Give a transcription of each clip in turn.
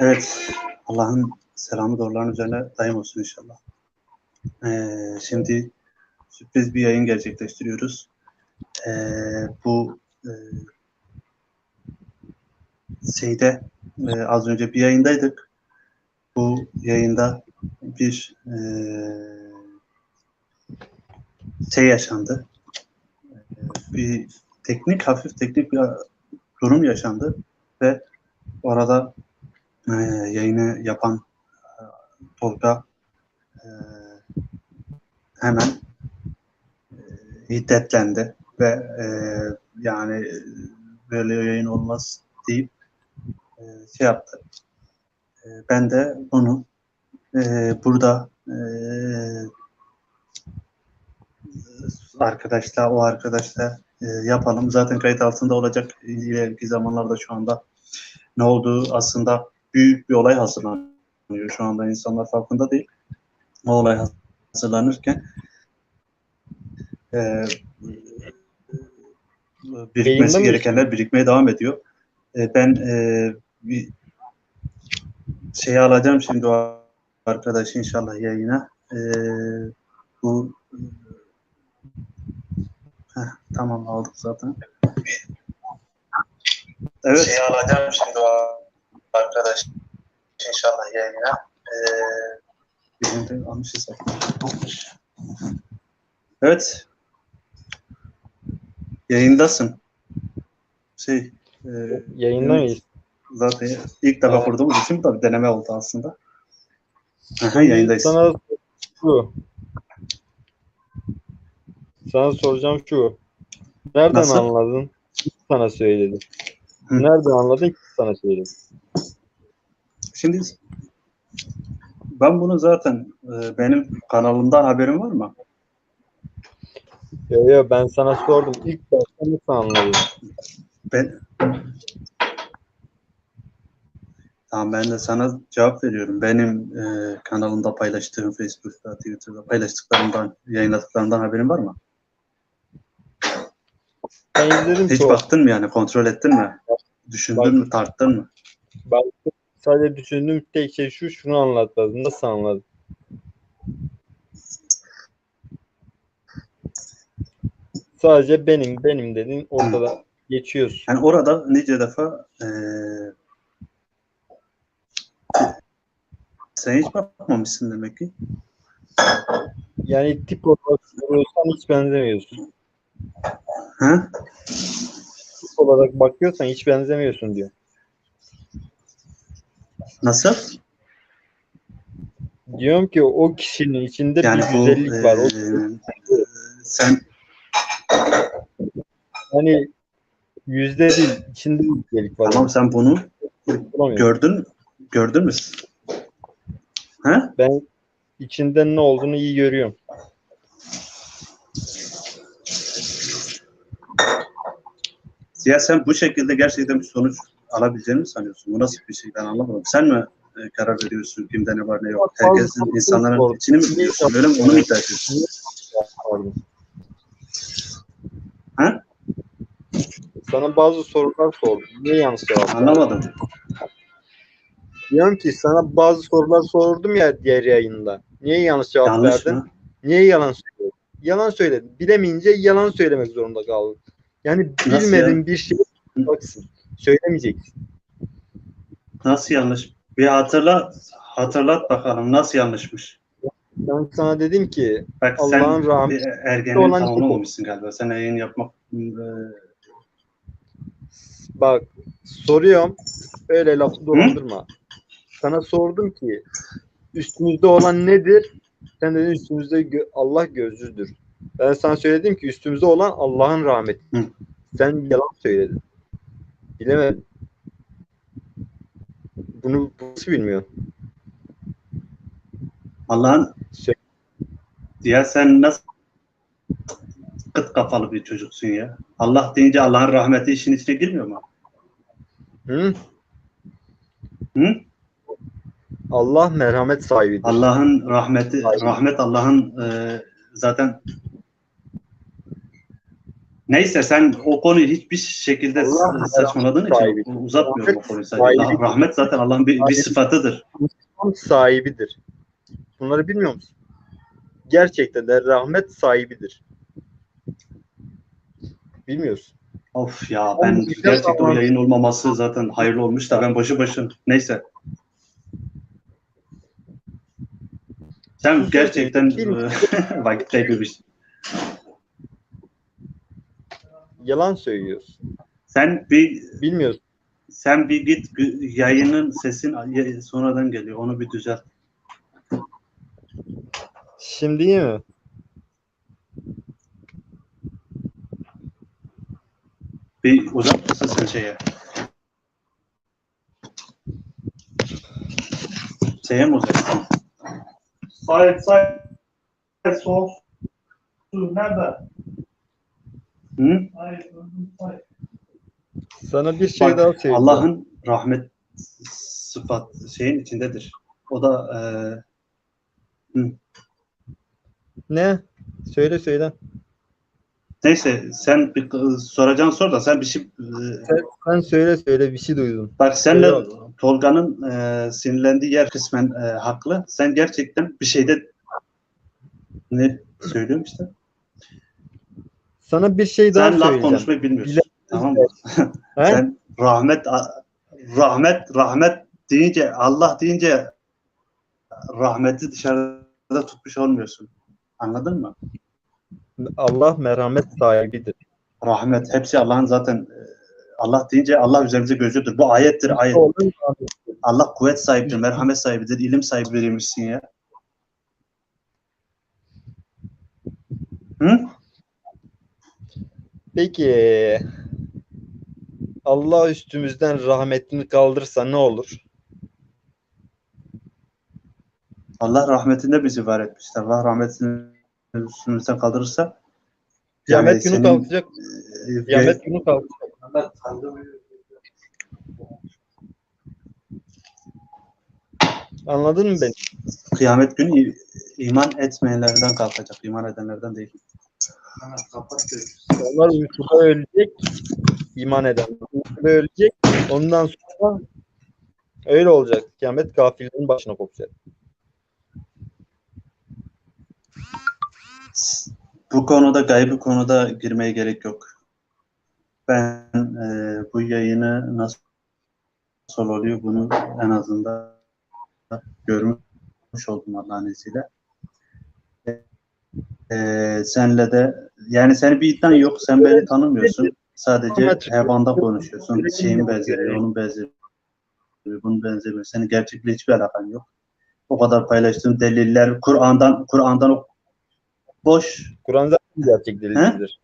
Evet. Allah'ın selamı doğruların üzerine daim olsun inşallah. Ee, şimdi sürpriz bir yayın gerçekleştiriyoruz. Ee, bu e, şeyde e, az önce bir yayındaydık. Bu yayında bir e, şey yaşandı. Bir teknik, hafif teknik bir durum yaşandı ve orada e, yayını yapan e, Tolga e, hemen e, hiddetlendi ve e, yani böyle yayın olmaz deyip şey yaptı. Ben de bunu burada e, arkadaşla o arkadaşla yapalım. Zaten kayıt altında olacak ileriki zamanlarda şu anda ne olduğu aslında büyük bir olay hazırlanıyor. Şu anda insanlar farkında değil. O olay hazırlanırken e, birikmesi Yayında gerekenler birikmeye devam ediyor. E, ben e, bir şeyi alacağım şimdi o arkadaş inşallah yayına. E, bu Heh, tamam aldık zaten. Evet. Şeyi alacağım şimdi o arkadaş inşallah yayına. Ee, de almışız. Evet. Yayındasın. Şey, e, Yayında mıyız? zaten ilk defa Evet. kurduğumuz için tabii deneme oldu aslında. Aha, yayındayız. Sana şu. Sana soracağım şu. Nereden Nasıl? anladın? Kim sana söyledi? Hı. Nereden anladın? Kim sana söyledi? Şimdi ben bunu zaten e, benim kanalımdan haberim var mı? Yo yo ben sana sordum. İlk başta nasıl anladın? Ben Tamam ben de sana cevap veriyorum. Benim e, kanalımda paylaştığım Facebook'ta, Twitter'da paylaştıklarımdan, yayınladıklarımdan haberin var mı? Ben izledim Hiç çok. baktın mı yani? Kontrol ettin mi? Düşündün mü? Tarttın mı? Ben sadece düşündüğüm tek şey şu. Şunu anlatmadın. Nasıl anladın? Sadece benim benim dedin ortada geçiyorsun. Yani orada nice defa e, sen hiç bakmamışsın demek ki. Yani tip olarak soruyorsan hiç benzemiyorsun. Ha? Tip olarak bakıyorsan hiç benzemiyorsun diyor. Nasıl? Diyorum ki o kişinin içinde Yani bir güzellik var. O, e, sen hani yüzde değil, içinde bir güzellik var. tamam sen bunu gördün gördün mü? Ha? Ben içinde ne olduğunu iyi görüyorum. Ya sen bu şekilde gerçekten bir sonuç alabileceğini sanıyorsun? Bu nasıl bir şey ben anlamadım. Sen mi e, karar veriyorsun kimde ne var ne yok? Herkesin insanların içini mi biliyorsun? Öyle mi? Onu mu iddia ediyorsun? Ha? Sana bazı sorular sordum. Niye yanlış cevap verdin? Anlamadım. Diyorum ki sana bazı sorular sordum ya diğer yayında. Niye yanlış cevap Yanlış verdin? mı? Niye yalan söyledin? Yalan söyledin. Bilemeyince yalan söylemek zorunda kaldın. Yani Nasıl bilmediğin bir şey baksın. Söylemeyeceksin. Nasıl yanlış? Bir hatırla, hatırlat bakalım nasıl yanlışmış. Ben sana dedim ki Bak Allah'ın rahmeti ergenin olan bu. olmuşsun galiba. Sen yayın yapmak e, bak soruyorum öyle lafı dolandırma. Sana sordum ki üstümüzde olan nedir? Sen dedin üstümüzde gö- Allah gözlüdür. Ben sana söyledim ki üstümüzde olan Allah'ın rahmeti. Hı. Sen yalan söyledin. Bilemedim. Bunu nasıl bilmiyor? Allah'ın Şey- ya sen nasıl kıt kafalı bir çocuksun ya. Allah deyince Allah'ın rahmeti işin içine girmiyor mu? Hı? Hı? Allah merhamet sahibidir. Allah'ın rahmeti, rahmet Allah'ın e, zaten Neyse sen o konuyu hiçbir şekilde Allah saçmaladığın için sahibi. uzatmıyorum o konuyu sadece. Daha- Rahmet zaten Allah'ın bir, bir sıfatıdır. Müslüman sahibidir. Bunları bilmiyor musun? Gerçekten de rahmet sahibidir. Bilmiyorsun. Of ya ben Oğlum, güzel gerçekten o ama- yayın olmaması zaten hayırlı olmuş da ben başı başın neyse. Sen gerçekten e, vakit kaybetmişsin. Yalan söylüyorsun. Sen bir Bilmiyorsun. sen bir git yayının sesin sonradan geliyor. Onu bir düzelt. Şimdi iyi mi? Bir uzak mısın sen şeye? Şeye mi uzaksın? Sait, Sait, sol. Nerede? Hı? Sana bir şey Bak, daha söyleyeceğim. Allah'ın rahmet sıfat şeyin içindedir. O da e, Ne? Söyle söyle. neyse sen bir soracağın sor da sen bir şey e, Sen, sen söyle söyle bir şey duydum. bak senle Tolga'nın e, sinirlendiği yer kısmen e, haklı. Sen gerçekten bir şeyde ne söylüyorum işte. Sana bir şey daha Sen laf konuşmayı bilmiyorsun. Bile- Tamam mı? Sen rahmet rahmet rahmet deyince Allah deyince rahmeti dışarıda tutmuş olmuyorsun. Anladın mı? Allah merhamet sahibidir. Rahmet hepsi Allah'ın zaten e, Allah deyince Allah üzerimize gözüdür. Bu ayettir ayet. Allah kuvvet sahibidir, merhamet sahibidir, ilim sahibi verilmişsin ya. Hı? Peki Allah üstümüzden rahmetini kaldırsa ne olur? Allah rahmetinde bizi var etmiştir. Allah rahmetini üstümüzden kaldırırsa Kıyamet günü senin, kalkacak. e, Kıyamet günü kalkacak. Anladın mı beni? kıyamet günü iman etmeyenlerden kalkacak. iman edenlerden değil. Onlar uykuda ölecek. iman eden. Uykuda ölecek. Ondan sonra öyle olacak. Kıyamet gafillerin başına kopacak. Bu konuda gaybi konuda girmeye gerek yok. Ben e, bu yayını nasıl oluyor bunu en azından görmüş oldum Allah'ın izniyle. E, senle de yani senin bir iddian yok. Sen beni tanımıyorsun. Sadece hevanda konuşuyorsun. Şeyin benzeri, onun benzeri, bunun benzeri. Senin gerçekle hiçbir alakan yok. O kadar paylaştığın deliller, Kur'an'dan Kur'an'dan o boş Kur'an zaten gerçek delildir.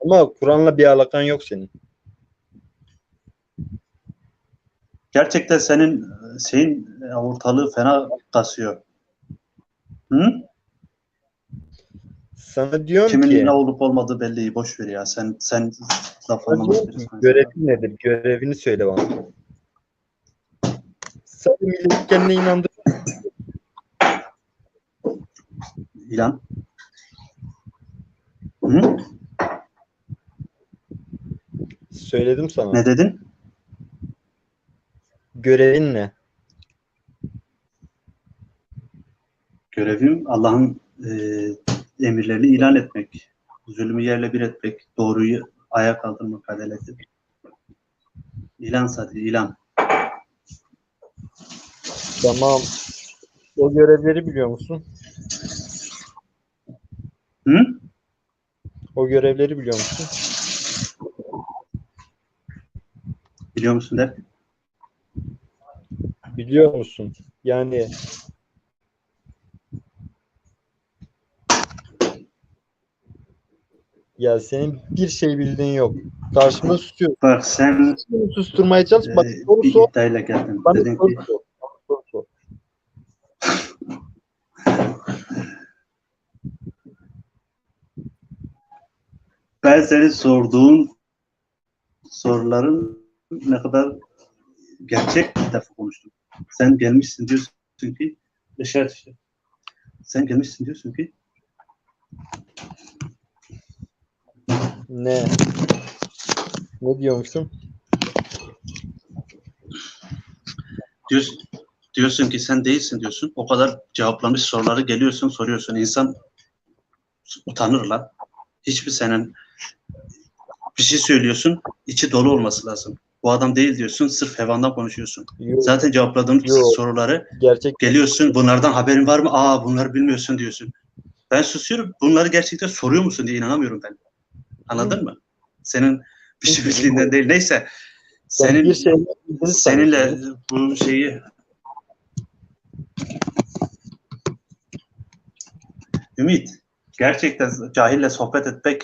Ama Kur'an'la bir alakan yok senin. Gerçekten senin şeyin ortalığı fena kasıyor. Hı? Sana diyorum Kimin ki ne olup olmadığı belli. Boş ver ya. Sen sen laf görevin nedir? Görevini söyle bana. Sen milleti kendine inandır. İlan. Hı? Söyledim sana. Ne dedin? Görevin ne? Görevim Allah'ın e, emirlerini ilan etmek. Zulmü yerle bir etmek. Doğruyu ayağa kaldırmak, adaleti. İlan sadece ilan. Tamam. O görevleri biliyor musun? Hı? O görevleri biliyor musun? Biliyor musun der? Biliyor musun? Yani ya senin bir şey bildiğin yok. Karşımda susuyor. Bak sen susturmaya çalış. Bak e, soru bir sor. iddiayla geldin. Bana Dedin soru ki sor. Soru sor. Ben senin sorduğun soruların ne kadar gerçek bir defa konuştum. Sen gelmişsin diyorsun ki dışarı dışarı. Sen gelmişsin diyorsun ki Ne? Ne diyormuşum? Diyorsun, diyorsun ki sen değilsin diyorsun. O kadar cevaplamış soruları geliyorsun soruyorsun. İnsan utanır lan. Hiçbir senin bir şey söylüyorsun içi dolu olması lazım. Bu adam değil diyorsun sırf hevandan konuşuyorsun. Yok, Zaten cevapladığın Yok. soruları gerçek geliyorsun bunlardan haberin var mı? Aa bunları bilmiyorsun diyorsun. Ben susuyorum. Bunları gerçekten soruyor musun diye inanamıyorum ben. Anladın mı? Senin bir şey bildiğinden değil. Neyse. sen Senin bir şey seninle bu şeyi Ümit gerçekten cahille sohbet etmek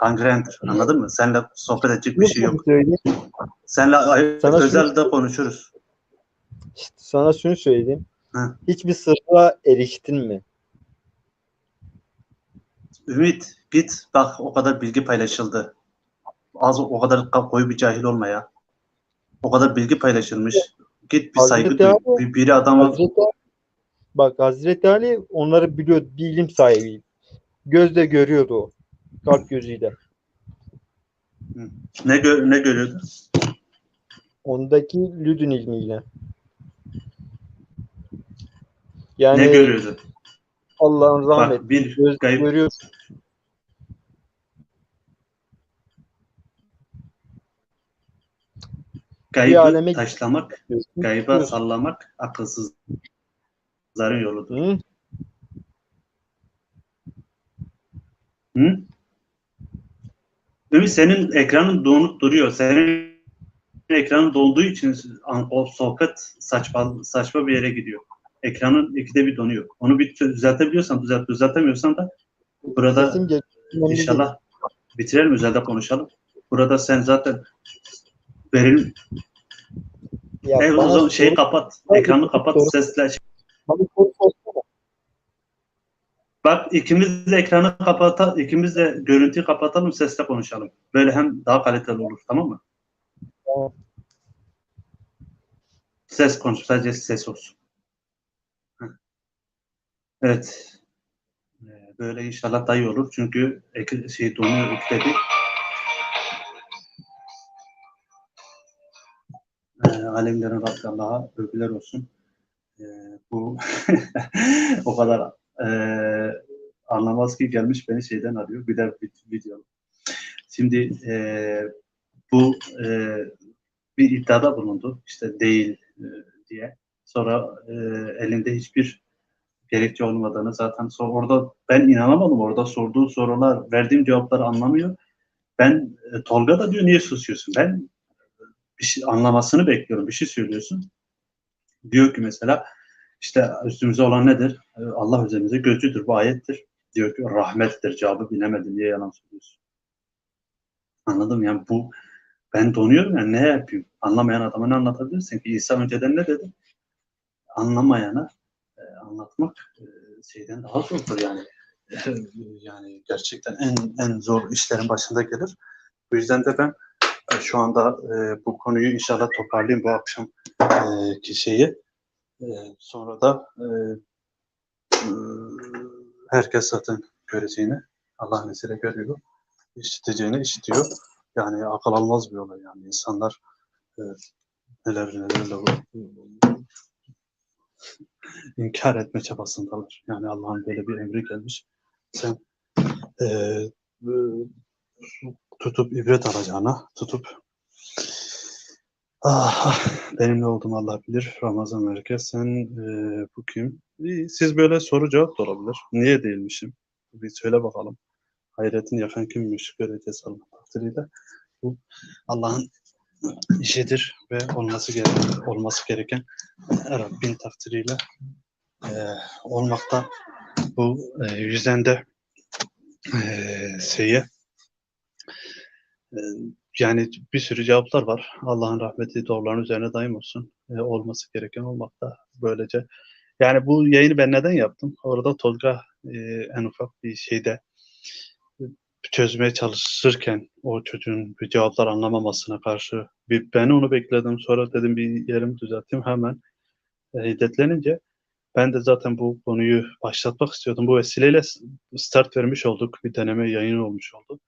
gangrendir. Anladın mı? Seninle sohbet edecek bir şey yok. Ay- Sana özelde konuşuruz. İşte sana şunu söyleyeyim. Hı. Hiçbir sırra eriştin mi? Ümit git bak o kadar bilgi paylaşıldı. Az o kadar ka- koyu bir cahil olma ya. O kadar bilgi paylaşılmış. Git bir saygı Hazreti duy. abi- Bir, biri adama Hazreti Bak Hazreti Ali onları biliyor, bir ilim sahibiydi. Gözle görüyordu o. Kalp gözüyle. ne gö- ne görüyordu? Ondaki lüdün ilmiyle. Yani ne görüyordu? Allah'ın rahmeti. Bak bir Göz gayb, görüyor. Gaybı aleme- taşlamak, gayba sallamak akılsızların yoludur. Hı? Hı? Ümit senin ekranın donup duruyor. Senin ekranın donduğu için o sohbet saçma saçma bir yere gidiyor. Ekranın ikide bir donuyor. Onu bir düzeltebiliyorsan düzelt, düzeltemiyorsan da burada inşallah bitirelim özelde konuşalım. Burada sen zaten veril Ya en bana uzun şeyi kapat. Ekranı kapat soru- sesle. bana soru sorsana. Bak ikimiz de ekranı kapatalım, ikimiz de görüntüyü kapatalım, sesle konuşalım. Böyle hem daha kaliteli olur, tamam mı? Tamam. Ses konuş, sadece ses olsun. Evet. Ee, Böyle inşallah daha iyi olur. Çünkü şey donuyor ikide alemlerin Rabbi Allah'a övgüler olsun. Ee, bu o kadar ee, anlamaz ki gelmiş beni şeyden arıyor. Bir de vid- video. Şimdi ee, bu ee, bir iddiada bulundu. İşte değil ee, diye. Sonra ee, elinde hiçbir gerekçe olmadığını zaten sor, orada ben inanamadım. Orada sorduğu sorular, verdiğim cevapları anlamıyor. Ben e, Tolga da diyor niye susuyorsun? Ben bir şey anlamasını bekliyorum. Bir şey söylüyorsun. Diyor ki mesela işte üstümüze olan nedir? E, Allah üzerimize gözcüdür. Bu ayettir. Diyor ki rahmettir. Cevabı bilemedim. Niye yalan söylüyorsun? Anladım yani bu ben donuyorum yani ne yapayım? Anlamayan adama ne anlatabilirsin ki? İsa önceden ne dedi? Anlamayana e, anlatmak e, şeyden daha zordur yani. yani gerçekten en en zor işlerin başında gelir. Bu yüzden de ben şu anda e, bu konuyu inşallah toparlayayım bu akşam e, şeyi. E, sonra da e, e, herkes zaten göreceğini Allah'ın izniyle görüyor. İşiteceğini işitiyor. Yani akıl almaz bir olay yani. insanlar e, neler nelerle inkar etme çabasındalar. Yani Allah'ın böyle bir emri gelmiş. Sen e, e, tutup ibret alacağına, tutup ah, benim ne olduğumu Allah bilir. Ramazan Merkez sen e, bu kim? Siz böyle soru cevap da olabilir. Niye değilmişim? Bir söyle bakalım. Hayretini yakan kimmiş göreceğiz Allah'ın takdiriyle. Bu Allah'ın işidir ve olması gereken, olması gereken Rabbin takdiriyle e, olmakta bu e, yüzden de e, şeye e, yani bir sürü cevaplar var. Allah'ın rahmeti doğruların üzerine daim olsun. E, olması gereken olmakta. Böylece yani bu yayını ben neden yaptım? Orada Tolga e, en ufak bir şeyde e, çözmeye çalışırken o çocuğun bir cevaplar anlamamasına karşı bir ben onu bekledim. Sonra dedim bir yerimi düzelteyim hemen e, hiddetlenince ben de zaten bu konuyu başlatmak istiyordum. Bu vesileyle start vermiş olduk. Bir deneme yayın olmuş oldu.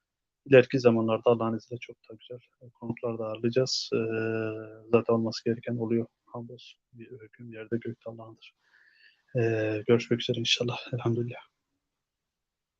İleriki zamanlarda Allah'ın izniyle çok daha güzel konuklar da ağırlayacağız. Ee, zaten olması gereken oluyor. Hamdolsun. Bir hüküm yerde gökte Allah'ındır. Ee, görüşmek üzere inşallah. Elhamdülillah.